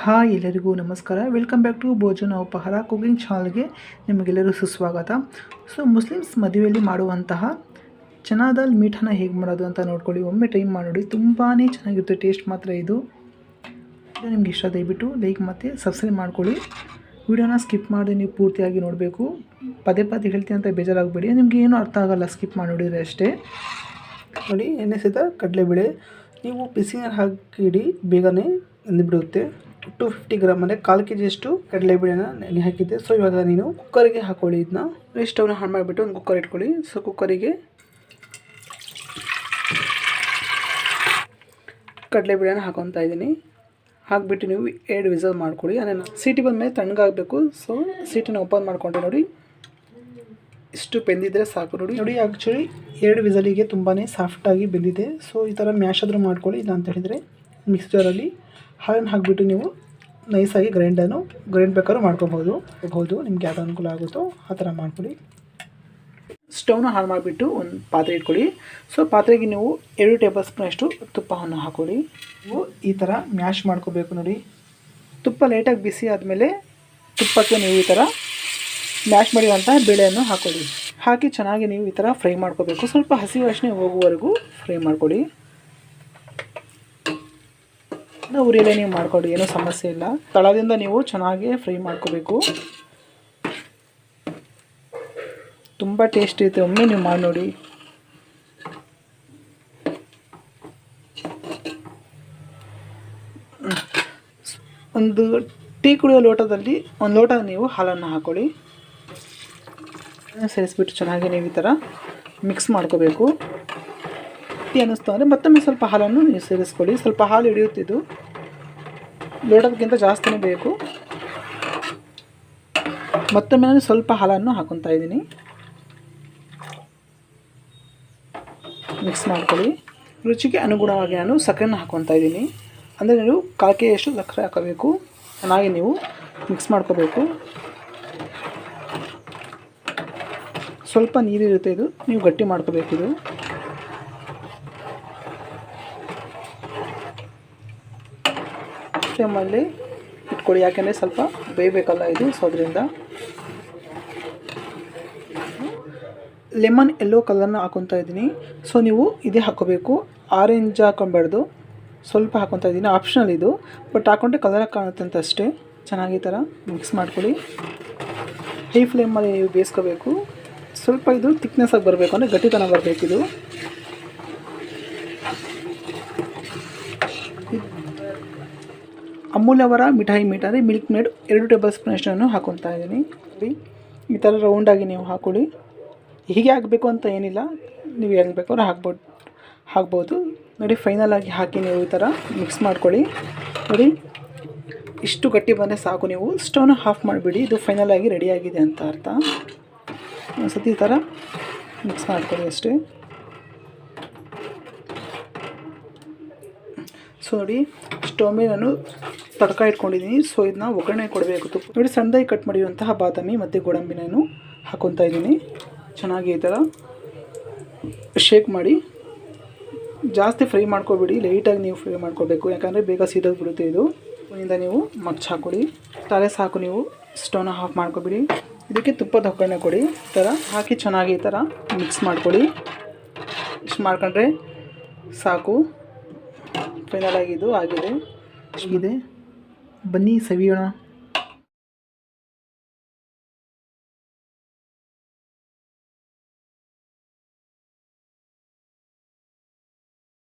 Hi ಎಲ್ಲರಿಗೂ ನಮಸ್ಕಾರ. Welcome back to ಭೋಜನ ಉಪಹಾರ ಕುಕಿಂಗ್ ಚಾನಲ್ಗೆ ನಿಮಗೆಲ್ಲರೂ ಸುಸ್ವಾಗತ. ಸೊ ಮುಸ್ಲಿಮ್ಸ್ ಮದುವೆಯಲ್ಲಿ ಮಾಡುವಂತಹ ಚೆನ್ನಾದಲ್ಲಿ ದಾಲ್ ಮೀಠನ ಹೇಗೆ ಮಾಡೋದು ಅಂತ ನೋಡ್ಕೊಳ್ಳಿ. ಒಮ್ಮೆ ಟೈಮ್ ಮಾಡಿ ತುಂಬಾ ಚೆನ್ನಾಗಿರುತ್ತೆ. ಟೇಸ್ಟ್ ಮಾತ್ರ ಇದು. ನಿಮ್ಗೆ ಇಷ್ಟ, ದಯವಿಟ್ಟು ಲೈಕ್ ಮತ್ತು ಸಬ್ಸ್ಕ್ರೈಬ್ ಮಾಡ್ಕೊಳ್ಳಿ. ವಿಡಿಯೋನ ಸ್ಕಿಪ್ ಮಾಡಿದೆ ನೀವು ಪೂರ್ತಿಯಾಗಿ ನೋಡಬೇಕು. ಪದೇ ಪದೇ ಹೇಳ್ತೀನಿ ಅಂತ ಬೇಜಾರಾಗಬೇಡಿ. ನಿಮಗೆ ಏನೂ ಅರ್ಥ ಆಗೋಲ್ಲ ಸ್ಕಿಪ್ ಮಾಡಿ ನೋಡಿದರೆ ಅಷ್ಟೇ. ನೋಡಿ, ಎಣ್ಣೆ ಸಹಿತ ಕಡಲೆಬೇಳೆ. ನೀವು ಬಿಸಿ ನೀರು ಹಾಕಿಡಿ, ಬೇಗನೆ ಬಿಡುತ್ತೆ ಟು ಫಿಫ್ಟಿ ಗ್ರಾಮ್ ಅಂದರೆ ಕಾಲು ಕೆ ಜಿಯಷ್ಟು ಕಡಲೆಬೇಳೆನ ನೆನೆ ಹಾಕಿದ್ದೆ. ಸೊ ಇವಾಗ ನೀನು ಕುಕ್ಕರಿಗೆ ಹಾಕೊಳ್ಳಿ ಇದನ್ನ ಸ್ಟವ್ನ ಹಾಳು ಮಾಡಿಬಿಟ್ಟು ಒಂದು ಕುಕ್ಕರ್ ಇಟ್ಕೊಳ್ಳಿ. ಸೊ ಕುಕ್ಕರಿಗೆ ಕಡಲೆಬೇಳೆನ ಹಾಕೊತಾ ಇದ್ದೀನಿ. ಹಾಕ್ಬಿಟ್ಟು ನೀವು ಎರಡು ವಿಸಲ್ ಮಾಡ್ಕೊಳ್ಳಿ. ಅದನ್ನು ಸೀಟಿ ಬಂದಮೇಲೆ ತಣ್ಣಗಾಗಬೇಕು. ಸೊ ಸೀಟಿನ ಓಪನ್ ಮಾಡಿಕೊಂಡೆ ನೋಡಿ. ಇಷ್ಟು ಬೆಂದಿದ್ರೆ ಸಾಕು ನೋಡಿ. ನೋಡಿ ಆ್ಯಕ್ಚುಲಿ ಎರಡು ವಿಸಲಿಗೆ ತುಂಬಾ ಸಾಫ್ಟಾಗಿ ಬೆಂದಿದೆ. ಸೊ ಈ ಥರ ಮ್ಯಾಶ್ ಆದರೂ ಮಾಡ್ಕೊಳ್ಳಿ ಇಲ್ಲ ಅಂತ ಹೇಳಿದರೆ ಮಿಕ್ಸ್ಚರಲ್ಲಿ ಹಾಲನ್ನು ಹಾಕಿಬಿಟ್ಟು ನೀವು ನೈಸಾಗಿ ಗ್ರೈಂಡನ್ನು, ಗ್ರೈಂಡ್ ಬೇಕಾದ್ರೂ ಮಾಡ್ಕೋಬೋದು. ಹೌದು ನಿಮ್ಗೆ ಯಾವ್ದು ಅನುಕೂಲ ಆಗುತ್ತೋ ಆ ಥರ ಮಾಡ್ಕೊಳ್ಳಿ. ಸ್ಟವ್ನ ಹಾಳು ಮಾಡಿಬಿಟ್ಟು ಒಂದು ಪಾತ್ರೆ ಇಟ್ಕೊಳ್ಳಿ. ಸೊ, ಪಾತ್ರೆಗೆ ನೀವು ಎರಡು ಟೇಬಲ್ ಸ್ಪೂನಷ್ಟು ತುಪ್ಪವನ್ನು ಹಾಕೊಳ್ಳಿ. ನೀವು ಈ ಥರ ಮ್ಯಾಶ್ ಮಾಡ್ಕೋಬೇಕು ನೋಡಿ. ತುಪ್ಪ ಲೈಟಾಗಿ ಬಿಸಿ ಆದಮೇಲೆ ತುಪ್ಪಕ್ಕೆ ನೀವು ಈ ಥರ ಮ್ಯಾಶ್ ಮಾಡಿರುವಂತಹ ಬೇಳೆಯನ್ನು ಹಾಕೊಳ್ಳಿ. ಹಾಕಿ ಚೆನ್ನಾಗಿ ನೀವು ಈ ಥರ ಫ್ರೈ ಮಾಡ್ಕೋಬೇಕು. ಸ್ವಲ್ಪ ಹಸಿ ವಾಸನೆ ಹೋಗುವವರೆಗೂ ಫ್ರೈ ಮಾಡ್ಕೊಳ್ಳಿ. ಉರಿಯಲ್ಲೇ ನೀವು ಮಾಡ್ಕೊಡಿ, ಏನೂ ಸಮಸ್ಯೆ ಇಲ್ಲ. ತಳದಿಂದ ನೀವು ಚೆನ್ನಾಗಿ ಫ್ರೈ ಮಾಡ್ಕೋಬೇಕು. ತುಂಬ ಟೇಸ್ಟ್ ಇರುತ್ತೆ ಒಮ್ಮೆ ನೀವು ಮಾಡಿ ನೋಡಿ. ಒಂದು ಟೀ ಕುಡಿಯೋ ಲೋಟದಲ್ಲಿ, ಒಂದು ಲೋಟ ನೀವು ಹಾಲನ್ನು ಹಾಕೊಳ್ಳಿ. ಸೇರಿಸ್ಬಿಟ್ಟು ಚೆನ್ನಾಗಿ ನೀವು ಈ ಥರ ಮಿಕ್ಸ್ ಮಾಡ್ಕೋಬೇಕು. ಟೀ ಅನ್ನಿಸ್ತು ಅಂದರೆ ಮತ್ತೊಮ್ಮೆ ಸ್ವಲ್ಪ ಹಾಲನ್ನು ನೀವು ಸೇರಿಸ್ಕೊಳ್ಳಿ. ಸ್ವಲ್ಪ ಹಾಲು ಹಿಡಿಯುತ್ತಿದ್ದು ಲೋಟದಕ್ಕಿಂತ ಜಾಸ್ತಿನೇ ಬೇಕು. ಮತ್ತೊಮ್ಮೆ ನಾನು ಸ್ವಲ್ಪ ಹಾಲನ್ನು ಹಾಕೊತಾ ಇದ್ದೀನಿ. ಮಿಕ್ಸ್ ಮಾಡ್ಕೊಳ್ಳಿ. ರುಚಿಗೆ ಅನುಗುಣವಾಗಿ ನಾನು ಸಕ್ಕರೆನ ಹಾಕೊತಾ ಇದ್ದೀನಿ. ಅಂದರೆ ನೀವು ಕಾಕೆಯಷ್ಟು ಸಕ್ಕರೆ ಹಾಕಬೇಕು. ಚೆನ್ನಾಗಿ ನೀವು ಮಿಕ್ಸ್ ಮಾಡ್ಕೋಬೇಕು. ಸ್ವಲ್ಪ ನೀರಿರುತ್ತೆ ಇದು. ನೀವು ಗಟ್ಟಿ ಮಾಡ್ಕೋಬೇಕಿದು ಫ್ಲೇಮಲ್ಲಿ ಇಟ್ಕೊಳ್ಳಿ. ಯಾಕೆಂದರೆ ಸ್ವಲ್ಪ ಬೇಯಬೇಕಲ್ಲ ಇದು. ಸೊ ಅದರಿಂದ ಲೆಮನ್ ಎಲ್ಲೋ ಕಲರ್ನ ಹಾಕೊತಾ ಇದ್ದೀನಿ. ಸೊ ನೀವು ಇದೇ ಹಾಕೋಬೇಕು. ಆರೆಂಜ್ ಹಾಕೊಬಾರ್ದು. ಸ್ವಲ್ಪ ಹಾಕೊತಾ ಇದ್ದೀನಿ. ಆಪ್ಷನಲ್ ಇದು. ಬಟ್ ಹಾಕೊಂಡ್ರೆ ಕಲರ್ ಕಾಣುತ್ತೆ ಅಂತ ಅಷ್ಟೇ. ಚೆನ್ನಾಗಿ ಥರ ಮಿಕ್ಸ್ ಮಾಡ್ಕೊಳ್ಳಿ. ಹೈ ಫ್ಲೇಮಲ್ಲಿ ನೀವು ಬೇಯಿಸ್ಕೋಬೇಕು. ಸ್ವಲ್ಪ ಇದು ತಿಕ್ನೆಸ್ಸಾಗಿ ಬರಬೇಕು. ಅಂದರೆ ಗಟ್ಟಿತನ ಬರಬೇಕಿದು ಅಮೂಲ್ಯವರ ಮಿಠಾಯಿ ಮೀಟ್ ಅಂದರೆ ಮಿಲ್ಕ್ ಮೇಡ್, ಎರಡು ಟೇಬಲ್ ಸ್ಪೂನಷ್ಟನ್ನು ಹಾಕೊತಾ ಇದ್ದೀನಿ. ಈ ಥರ ರೌಂಡಾಗಿ ನೀವು ಹಾಕೊಳ್ಳಿ. ಹೀಗೆ ಹಾಕಬೇಕು ಅಂತ ಏನಿಲ್ಲ. ನೀವು ಹೆಂಗೆ ಬೇಕಾದ್ರೂ ಹಾಕ್ಬೋದು ಹಾಕ್ಬೋದು. ನೋಡಿ ಫೈನಲ್ ಆಗಿ ಹಾಕಿ ನೀವು ಈ ಥರ ಮಿಕ್ಸ್ ಮಾಡ್ಕೊಳ್ಳಿ. ನೋಡಿ, ಇಷ್ಟು ಗಟ್ಟಿ ಬಂದರೆ ಸಾಕು ನೀವು. ಸ್ಟವ್ನ ಆಫ್ ಮಾಡಿಬಿಡಿ. ಇದು ಫೈನಲ್ ಆಗಿ ರೆಡಿಯಾಗಿದೆ ಅಂತ ಅರ್ಥ. ಒಂದು ಸತಿ ಈ ಥರ ಮಿಕ್ಸ್ ಮಾಡ್ಕೊಳ್ಳಿ ಅಷ್ಟೇ. ಸೊ ನೋಡಿ, ಸ್ಟವ್ ಮೇಲೆ ನಾನು ತಡ್ಕ ಇಟ್ಕೊಂಡಿದ್ದೀನಿ ಸೊ ಇದನ್ನ ಒಗ್ಗರಣೆ ಕೊಡಬೇಕು. ತುಪ್ಪ ನೋಡಿ, ಸಣ್ಣದಾಗಿ ಕಟ್ ಮಾಡಿರುವಂತಹ ಬಾದಾಮಿ ಮತ್ತು ಗೋಡಂಬಿ ನಾನು ಹಾಕೊತಾ ಇದ್ದೀನಿ. ಚೆನ್ನಾಗಿ ಈ ಥರ ಶೇಕ್ ಮಾಡಿ. ಜಾಸ್ತಿ ಫ್ರೈ ಮಾಡ್ಕೊಬೇಡಿ. ಲೈಟಾಗಿ ನೀವು ಫ್ರೈ ಮಾಡ್ಕೋಬೇಕು. ಯಾಕಂದರೆ ಬೇಗ ಸೀದೋಗಿ ಬಿಡುತ್ತೆ ಇದು. ಇದರಿಂದ ನೀವು ಮಚ್ಚ ಹಾಕೊಡಿ ತಲೆ ಸಾಕು ನೀವು. ಸ್ಟವ್ನ ಆಫ್ ಮಾಡ್ಕೊಬಿಡಿ. ಇದಕ್ಕೆ ತುಪ್ಪದ ಒಗ್ಗರಣೆ ಕೊಡಿ. ಈ ಥರ ಹಾಕಿ ಚೆನ್ನಾಗಿ ಈ ಥರ ಮಿಕ್ಸ್ ಮಾಡ್ಕೊಳ್ಳಿ. ಇಷ್ಟು ಮಾಡ್ಕೊಂಡ್ರೆ ಸಾಕು. ಫೈನಲ್ ಆಗಿದ್ದು ಆಗಿದೆ. ಇದೆ ಬನ್ನಿ ಸವಿಯೋಣ.